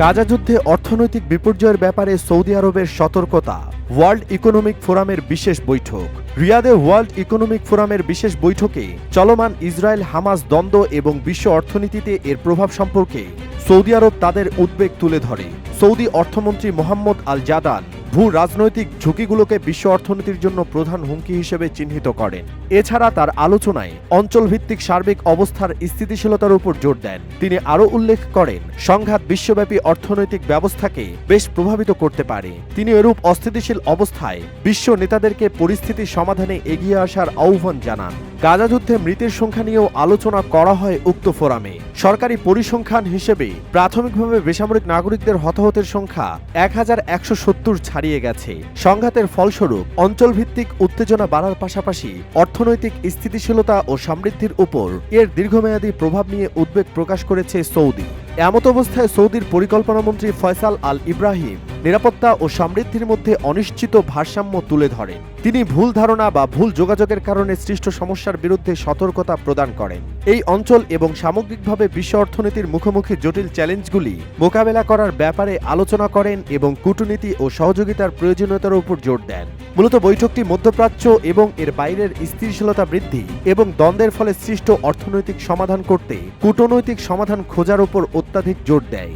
গাজা যুদ্ধে অর্থনৈতিক বিপর্যয়ের ব্যাপারে সৌদি আরবের সতর্কতা, ওয়ার্ল্ড ইকোনমিক ফোরামের বিশেষ বৈঠক। রিয়াদে ওয়ার্ল্ড ইকোনমিক ফোরামের বিশেষ বৈঠকে চলমান ইসরায়েল হামাস দ্বন্দ্ব এবং বিশ্ব অর্থনীতিতে এর প্রভাব সম্পর্কে সৌদি আরব তাদের উদ্বেগ তুলে ধরে। সৌদি অর্থমন্ত্রী মোহাম্মদ আল জাদান ভূ রাজনৈতিক ঝুঁকিগুলোকে বিশ্ব অর্থনীতির জন্য প্রধান হুমকি হিসেবে চিহ্নিত করেন। এছাড়া তার আলোচনায় অঞ্চলভিত্তিক সার্বিক অবস্থার স্থিতিশীলতার উপর জোর দেন। তিনি আরও উল্লেখ করেন, সংঘাত বিশ্বব্যাপী অর্থনৈতিক ব্যবস্থাকে বেশ প্রভাবিত করতে পারে। তিনি এরূপ অস্থিতিশীল অবস্থায় বিশ্ব নেতাদেরকে পরিস্থিতি সমাধানে এগিয়ে আসার আহ্বান জানান। গাজা যুদ্ধে মৃতের সংখ্যা নিয়েও আলোচনা করা হয় উক্ত ফোরামে। সরকারি পরিসংখ্যান হিসেবে প্রাথমিকভাবে বেসামরিক নাগরিকদের হতাহতের সংখ্যা এক হাজার একশো সত্তর ছাড়িয়ে গেছে। সংঘাতের ফলস্বরূপ অঞ্চলভিত্তিক উত্তেজনা বাড়ার পাশাপাশি অর্থনৈতিক স্থিতিশীলতা ও সমৃদ্ধির উপর এর দীর্ঘমেয়াদী প্রভাব নিয়ে উদ্বেগ প্রকাশ করেছে সৌদি। এমত অবস্থায় সৌদির পরিকল্পনামন্ত্রী ফয়সাল আল ইব্রাহিম নিরাপত্তা ও সমৃদ্ধির মধ্যে অনিশ্চিত ভারসাম্য তুলে ধরেন তিনি ভুল ধারণা বা ভুল যোগাযোগের কারণে সৃষ্ট সমস্যার বিরুদ্ধে সতর্কতা প্রদান করেন। এই অঞ্চল এবং সামগ্রিকভাবে বিশ্ব অর্থনীতির মুখোমুখি জটিল চ্যালেঞ্জগুলি মোকাবেলা করার ব্যাপারে আলোচনা করেন এবং কূটনীতি ও সহযোগিতার প্রয়োজনীয়তার উপর জোর দেন। মূলত বৈঠকটি মধ্যপ্রাচ্য এবং এর বাইরের স্থিতিশীলতা বৃদ্ধি এবং দ্বন্দ্বের ফলে সৃষ্ট অর্থনৈতিক সমাধান করতে কূটনৈতিক সমাধান খোঁজার উপর অত্যাধিক জোর দেয়।